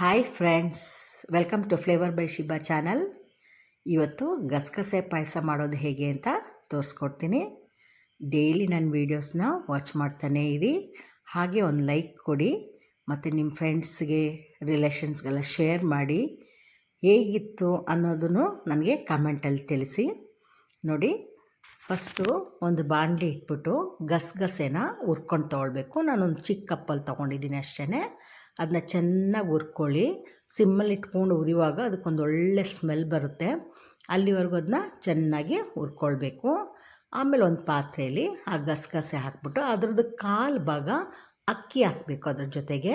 Hi friends welcome to flavour by Shiba channel ಇವತ್ತು ಗಸಗಸೆ ಪಾಯಸ ಮಾಡೋದು ಹೇಗೆ ಅಂತ ತೋರಿಸ್ಕೊಡ್ತೀನಿ. ಡೈಲಿ ನನ್ನ ವೀಡಿಯೋಸ್ನ ವಾಚ್ ಮಾಡ್ತಾನೆ ಇರಿ. ಹಾಗೆ ಒಂದು ಲೈಕ್ ಕೊಡಿ. ಮತ್ತು ನಿಮ್ಮ ಫ್ರೆಂಡ್ಸ್ಗೆ ರಿಲೇಷನ್ಸ್ಗೆಲ್ಲ ಶೇರ್ ಮಾಡಿ. ಹೇಗಿತ್ತು ಅನ್ನೋದನ್ನು ನನಗೆ ಕಮೆಂಟಲ್ಲಿ ತಿಳಿಸಿ. ನೋಡಿ ಫಸ್ಟು ಒಂದು ಬಾಣಲಿ ಇಟ್ಬಿಟ್ಟು ಗಸಗಸೆನ ಹುರ್ಕೊಂಡು ತೊಗೊಳ್ಬೇಕು. ನಾನೊಂದು ಚಿಕ್ಕ ಕಪ್ಪಲ್ಲಿ ತೊಗೊಂಡಿದ್ದೀನಿ ಅಷ್ಟೇ ಅದನ್ನ ಚೆನ್ನಾಗಿ ಹುರ್ಕೊಳ್ಳಿ. ಸಿಮ್ಮಲ್ಲಿ ಇಟ್ಕೊಂಡು ಉರಿಯುವಾಗ ಅದಕ್ಕೊಂದು ಒಳ್ಳೆ ಸ್ಮೆಲ್ ಬರುತ್ತೆ. ಅಲ್ಲಿವರೆಗೂ ಅದನ್ನ ಚೆನ್ನಾಗಿ ಹುರ್ಕೊಳ್ಬೇಕು. ಆಮೇಲೆ ಒಂದು ಪಾತ್ರೆಯಲ್ಲಿ ಆ ಗಸಗಸೆ ಹಾಕ್ಬಿಟ್ಟು ಅದ್ರದ್ದು ಕಾಲು ಭಾಗ ಅಕ್ಕಿ ಹಾಕಬೇಕು ಅದ್ರ ಜೊತೆಗೆ.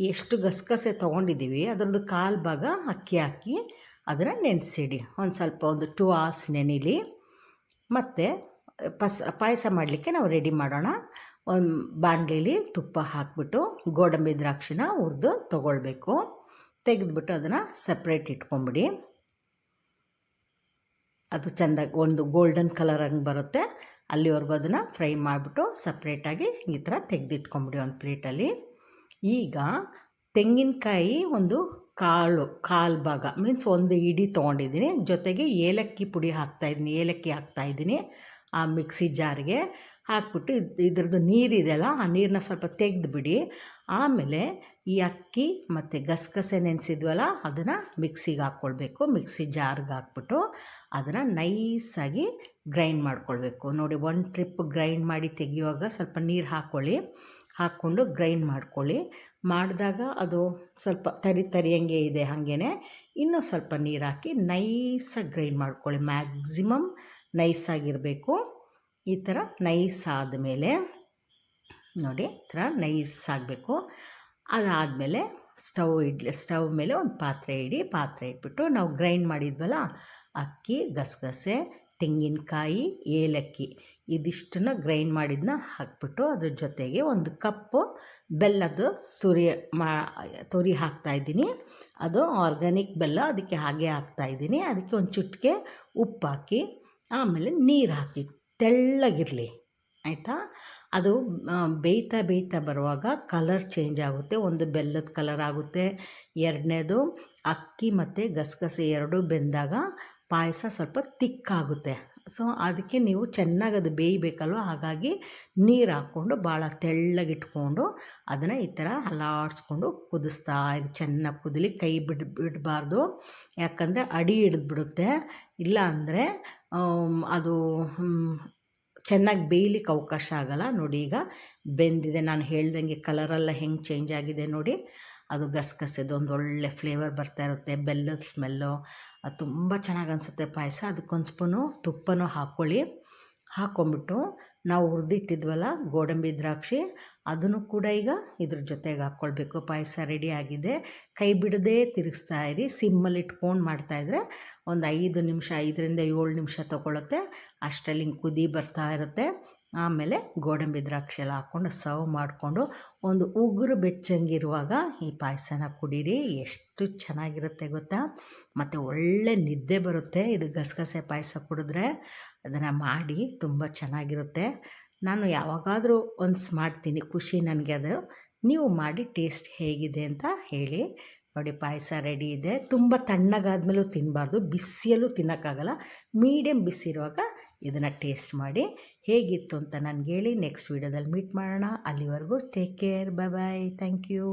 ಎಷ್ಟು ಗಸಗಸೆ ತೊಗೊಂಡಿದ್ದೀವಿ ಅದರದ್ದು ಕಾಲು ಭಾಗ ಅಕ್ಕಿ ಹಾಕಿ ಅದನ್ನು ನೆನೆಸಿಡಿ. ಒಂದು ಸ್ವಲ್ಪ ಒಂದು ಟೂ ಅವರ್ಸ್ ನೆನೀಲಿ. ಮತ್ತು ಪಸ್ ಪಾಯಸ ಮಾಡಲಿಕ್ಕೆ ನಾವು ರೆಡಿ ಮಾಡೋಣ. ಒಂದು ಬಾಣಲಿಲಿ ತುಪ್ಪ ಹಾಕಿಬಿಟ್ಟು ಗೋಡಂಬಿ ದ್ರಾಕ್ಷಿನ ಹುರಿದು ತೊಗೊಳ್ಬೇಕು. ತೆಗೆದ್ಬಿಟ್ಟು ಅದನ್ನು ಸಪ್ರೇಟ್ ಇಟ್ಕೊಂಬಿಡಿ. ಅದು ಚೆಂದಾಗಿ ಒಂದು ಗೋಲ್ಡನ್ ಕಲರ್ ಹಂಗೆ ಬರುತ್ತೆ. ಅಲ್ಲಿವರೆಗೂ ಅದನ್ನು ಫ್ರೈ ಮಾಡಿಬಿಟ್ಟು ಸಪ್ರೇಟಾಗಿ ಈ ಥರ ತೆಗೆದಿಟ್ಕೊಂಬಿಡಿ ಒಂದು ಪ್ಲೇಟಲ್ಲಿ ಈಗ ತೆಂಗಿನಕಾಯಿ ಒಂದು ಕಾಳು, ಕಾಲು ಭಾಗ ಮೀನ್ಸ್ ಒಂದು ಇಡಿ ತೊಗೊಂಡಿದ್ದೀನಿ. ಜೊತೆಗೆ ಏಲಕ್ಕಿ ಪುಡಿ ಹಾಕ್ತಾಯಿದ್ದೀನಿ ಏಲಕ್ಕಿ ಹಾಕ್ತಾಯಿದ್ದೀನಿ ಆ ಮಿಕ್ಸಿ ಜಾರಿಗೆ ಹಾಕ್ಬಿಟ್ಟು ಇದು, ಇದ್ರದ್ದು ನೀರಿದೆಯಲ್ಲ ಆ ನೀರನ್ನ ಸ್ವಲ್ಪ ತೆಗೆದುಬಿಡಿ ಆಮೇಲೆ ಈ ಅಕ್ಕಿ ಮತ್ತು ಗಸಗಸೆ ನೆನೆಸಿದ್ವಲ್ಲ, ಅದನ್ನು ಮಿಕ್ಸಿಗೆ ಹಾಕ್ಕೊಳ್ಬೇಕು ಮಿಕ್ಸಿ ಜಾರ್ಗೆ ಹಾಕ್ಬಿಟ್ಟು ಅದನ್ನು ನೈಸಾಗಿ ಗ್ರೈಂಡ್ ಮಾಡ್ಕೊಳ್ಬೇಕು. ನೋಡಿ ಒನ್ ಟ್ರಿಪ್ ಗ್ರೈಂಡ್ ಮಾಡಿ ತೆಗೆಯುವಾಗ ಸ್ವಲ್ಪ ನೀರು ಹಾಕ್ಕೊಳ್ಳಿ ಹಾಕ್ಕೊಂಡು ಗ್ರೈಂಡ್ ಮಾಡ್ಕೊಳ್ಳಿ. ಮಾಡಿದಾಗ ಅದು ಸ್ವಲ್ಪ ತರಿ ತರಿಯಂಗೆ ಇದೆ ಹಾಗೇ ಇನ್ನೂ ಸ್ವಲ್ಪ ನೀರು ಹಾಕಿ ನೈಸಾಗಿ ಗ್ರೈಂಡ್ ಮಾಡ್ಕೊಳ್ಳಿ. ಮ್ಯಾಕ್ಸಿಮಮ್ ನೈಸಾಗಿರಬೇಕು. ಈ ಥರ ನೈಸ್ ಆದಮೇಲೆ ನೋಡಿ ಈ ಥರ ನೈಸ್ ಆಗಬೇಕು ಅದಾದಮೇಲೆ ಸ್ಟವ್ ಇಡ್ಲಿ, ಸ್ಟವ್ ಮೇಲೆ ಒಂದು ಪಾತ್ರೆ ಇಡಿ. ಪಾತ್ರೆ ಇಟ್ಬಿಟ್ಟು ನಾವು ಗ್ರೈಂಡ್ ಮಾಡಿದ್ವಲ್ಲ, ಅಕ್ಕಿ ಗಸಗಸೆ ತೆಂಗಿನಕಾಯಿ, ಏಲಕ್ಕಿ ಇದಿಷ್ಟನ್ನ ಗ್ರೈಂಡ್ ಮಾಡಿದ್ದನ್ನ ಹಾಕ್ಬಿಟ್ಟು ಅದ್ರ ಜೊತೆಗೆ ಒಂದು ಕಪ್ಪು ಬೆಲ್ಲದ್ದು ತುರಿ ಮಾ, ತುರಿ ಹಾಕ್ತಾಯಿದ್ದೀನಿ ಅದು ಆರ್ಗ್ಯಾನಿಕ್ ಬೆಲ್ಲ, ಅದಕ್ಕೆ ಹಾಗೆ ಹಾಕ್ತಾಯಿದ್ದೀನಿ ಅದಕ್ಕೆ ಒಂದು ಚುಟ್ಕೆ ಉಪ್ಪು ಹಾಕಿ, ಆಮೇಲೆ ನೀರು ಹಾಕಿ, ತೆಳ್ಳಗಿರಲಿ, ಆಯಿತಾ? ಅದು ಬೇಯ್ತಾ ಬೇಯ್ತಾ ಬರುವಾಗ ಕಲರ್ ಚೇಂಜ್ ಆಗುತ್ತೆ. ಒಂದು ಬೆಲ್ಲದ ಕಲರ್ ಆಗುತ್ತೆ. ಎರಡನೇದು ಅಕ್ಕಿ ಮತ್ತು ಗಸಗಸೆ ಎರಡೂ ಬೆಂದಾಗ ಪಾಯಸ ಸ್ವಲ್ಪ ತಿಕ್ಕಾಗುತ್ತೆ. ಸೊ ಅದಕ್ಕೆ ನೀವು ಚೆನ್ನಾಗಿ ಅದು ಬೇಯಬೇಕಲ್ವ? ಹಾಗಾಗಿ ನೀರು ಹಾಕ್ಕೊಂಡು ಭಾಳ ತೆಳ್ಳಗಿಟ್ಕೊಂಡು ಅದನ್ನು ಈ ಥರ ಅಲ್ಲಾಡಿಸ್ಕೊಂಡು ಕುದಿಸ್ತಾ ಇದು ಚೆನ್ನಾಗಿ ಕುದಲಿ, ಕೈ ಬಿಡ್, ಬಿಡಬಾರ್ದು. ಯಾಕಂದರೆ ಅಡಿ ಹಿಡಿದ್ಬಿಡುತ್ತೆ. ಇಲ್ಲ ಅಂದರೆ ಅದು ಚೆನ್ನಾಗಿ ಬೇಯಲಿಕ್ಕೆ ಅವಕಾಶ ಆಗಲ್ಲ. ನೋಡಿ ಈಗ ಬೆಂದಿದೆ. ನಾನು ಹೇಳ್ದಂಗೆ ಕಲರೆಲ್ಲ ಹೆಂಗೆ ಚೇಂಜ್ ಆಗಿದೆ ನೋಡಿ. ಅದು ಗಸಗಸೆದು ಒಂದು ಒಳ್ಳೆ ಫ್ಲೇವರ್ ಬರ್ತಾ ಇರುತ್ತೆ. ಬೆಲ್ಲದ ಸ್ಮೆಲ್ಲು ಅದು ತುಂಬ ಚೆನ್ನಾಗಿ ಅನಿಸುತ್ತೆ ಪಾಯಸ. ಅದಕ್ಕೊಂದು ಸ್ಪೂನು ತುಪ್ಪನೂ ಹಾಕ್ಕೊಳ್ಳಿ ಹಾಕ್ಕೊಂಬಿಟ್ಟು ನಾವು ಹುರಿದಿಟ್ಟಿದ್ವಲ್ಲ, ಗೋಡಂಬಿ, ದ್ರಾಕ್ಷಿ, ಅದನ್ನು ಕೂಡ ಈಗ ಇದ್ರ ಜೊತೆಗೆ ಹಾಕ್ಕೊಳ್ಬೇಕು ಪಾಯಸ ರೆಡಿ ಆಗಿದೆ. ಕೈ ಬಿಡದೇ ತಿರುಗಿಸ್ತಾ ಇರಿ. ಸಿಮ್ಮಲ್ಲಿ ಇಟ್ಕೊಂಡು ಮಾಡ್ತಾಯಿದ್ರೆ ಒಂದು ಐದು ನಿಮಿಷ, ಐದರಿಂದ ಏಳು ನಿಮಿಷ ತೊಗೊಳುತ್ತೆ. ಅಷ್ಟರಲ್ಲಿ ಕುದಿ ಬರ್ತಾ ಇರುತ್ತೆ. ಆಮೇಲೆ ಗೋಡಂಬಿ ದ್ರಾಕ್ಷಿ ಎಲ್ಲ ಹಾಕ್ಕೊಂಡು ಸರ್ವ್ ಮಾಡಿಕೊಂಡು ಒಂದು ಉಗುರು ಬೆಚ್ಚಂಗಿರುವಾಗ ಈ ಪಾಯಸನ ಕುಡೀರಿ. ಎಷ್ಟು ಚೆನ್ನಾಗಿರುತ್ತೆ ಗೊತ್ತಾ? ಮತ್ತು ಒಳ್ಳೆ ನಿದ್ದೆ ಬರುತ್ತೆ ಇದು ಗಸಗಸೆ ಪಾಯಸ ಕುಡಿದ್ರೆ. ಅದನ್ನು ಮಾಡಿ ತುಂಬ ಚೆನ್ನಾಗಿರುತ್ತೆ. ನಾನು ಯಾವಾಗಾದರೂ ಒನ್ಸ್ ಮಾಡ್ತೀನಿ, ಖುಷಿ ನನಗೆ ಅದು. ನೀವು ಮಾಡಿ ಟೇಸ್ಟ್ ಹೇಗಿದೆ ಅಂತ ಹೇಳಿ. ನೋಡಿ, ಪಾಯಸ ರೆಡಿ ಇದೆ. ತುಂಬ ತಣ್ಣಗಾದ್ಮೇಲೂ ತಿನ್ನಬಾರ್ದು ಬಿಸಿಯಲ್ಲೂ ತಿನ್ನೋಕ್ಕಾಗಲ್ಲ. ಮೀಡಿಯಮ್ ಬಿಸಿ ಇರುವಾಗ ಇದನ್ನು ಟೇಸ್ಟ್ ಮಾಡಿ ಹೇಗಿತ್ತು ಅಂತ ನನಗೆ ಹೇಳಿ ನೆಕ್ಸ್ಟ್ ವೀಡಿಯೋದಲ್ಲಿ ಮೀಟ್ ಮಾಡೋಣ. ಅಲ್ಲಿವರೆಗೂ take care bye bye thank you